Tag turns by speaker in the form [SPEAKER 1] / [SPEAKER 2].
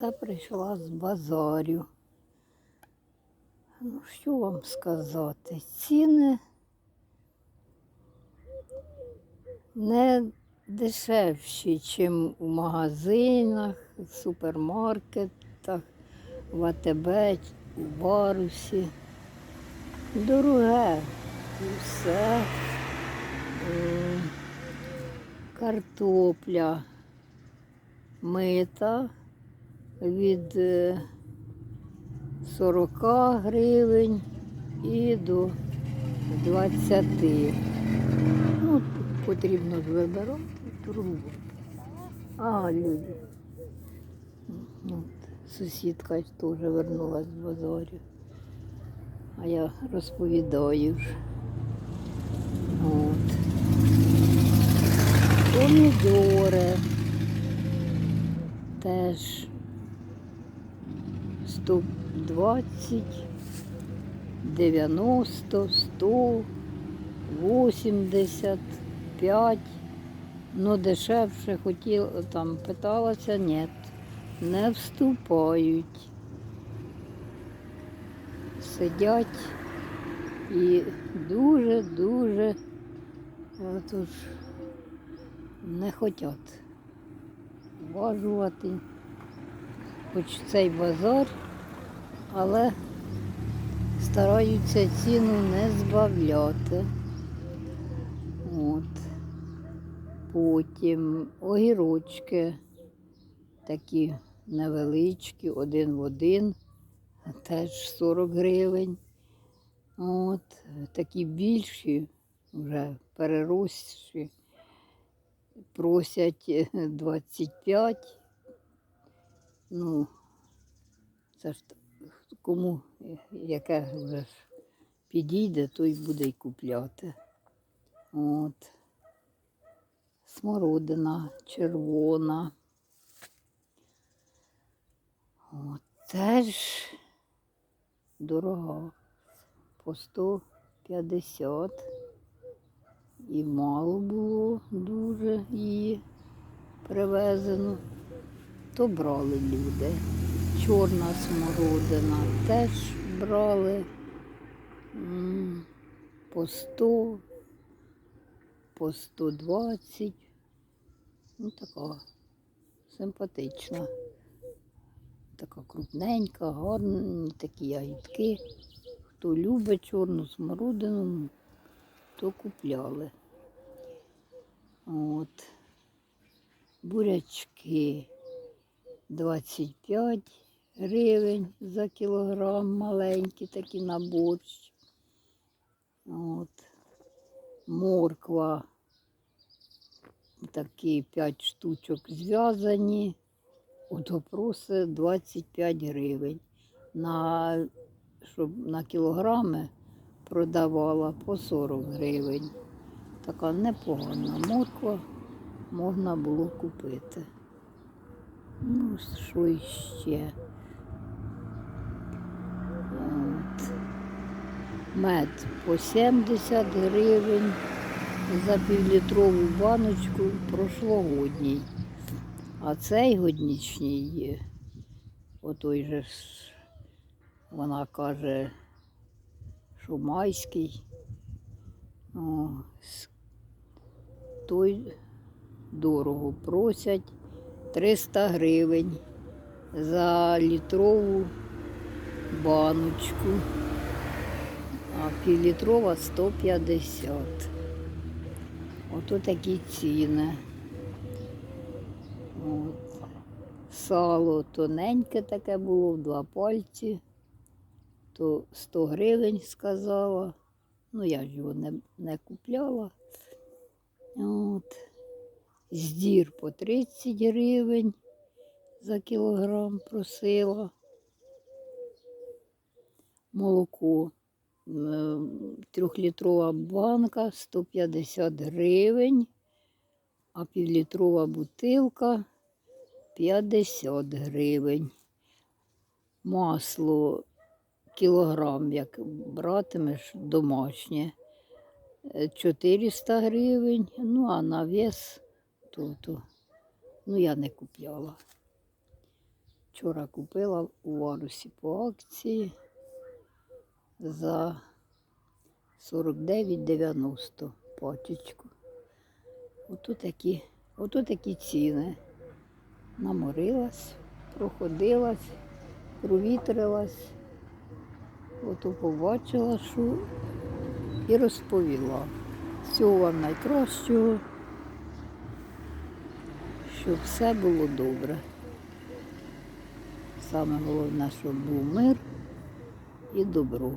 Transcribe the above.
[SPEAKER 1] Та прийшла з базарю. Ну, що вам сказати? Ціни не дешевші, ніж у магазинах, в супермаркетах, в АТБ, у Барусі. Дороге все. Е, Картопля мита від е, 40 гривень і до 20. Ну, потрібно вибирати торгувати. А, люди. Ну, сусідка теж вернулась з базарю. А я розповідаю ж. От. Помідори теж 120, 90, 100, 85. Ну, дешевше хотіла, там питалася, ні, не вступають. Сидять і дуже-дуже отож, не хочуть важувати хоч цей базар, але стараються ціну не збавляти. От. Потім огірочки такі невеличкі, один в один, теж 40 гривень. От. Такі більші, вже переросші, просять 25. Ну, це ж кому яке вже підійде, той буде й купляти. От. Смородина червона. От. Теж дорога. По 150. І мало було дуже її привезено то брали люди. Чорна смородина теж брали по 100, по 120. Ну, така симпатична. Така крупненька, гарні такі ягідки. Хто любить чорну смородину, то купляли. От. Бурячки. 25 гривень за кілограм, маленькі такі на борщ. От. Морква. Такі 5 штучок зв'язані. Просить 25 гривень. На, щоб на кілограми продавала по 40 гривень. Така непогана морква можна було купити. Ну, що іще? От. Мед по 70 гривень за півлітрову баночку прошлогодній. А цей годнічній, отой же вона каже, що майський, о, той дорого просять. 300 гривень за літрову баночку, а півлітрова 150. Ото такі ціни. От. Сало тоненьке таке було в два пальці, то 100 гривень сказала. Ну, я ж його не, не купляла. От. Здір по 30 гривень за кілограм просила. Молоко. Е, Трьохлітрова банка 150 гривень, а півлітрова бутилка 50 гривень. Масло кілограм, як братимеш, домашнє. е, 400 гривень, ну а на вес то ну я не купляла. Вчора купила у Варусі по акції за 49,90 пачечку. Ото такі, ото такі ціни. Наморилась, проходилась, провітрилась. Ото побачила, що і розповіла. Всього вам найкращого, щоб все було добре. Саме головне, щоб був мир і добро.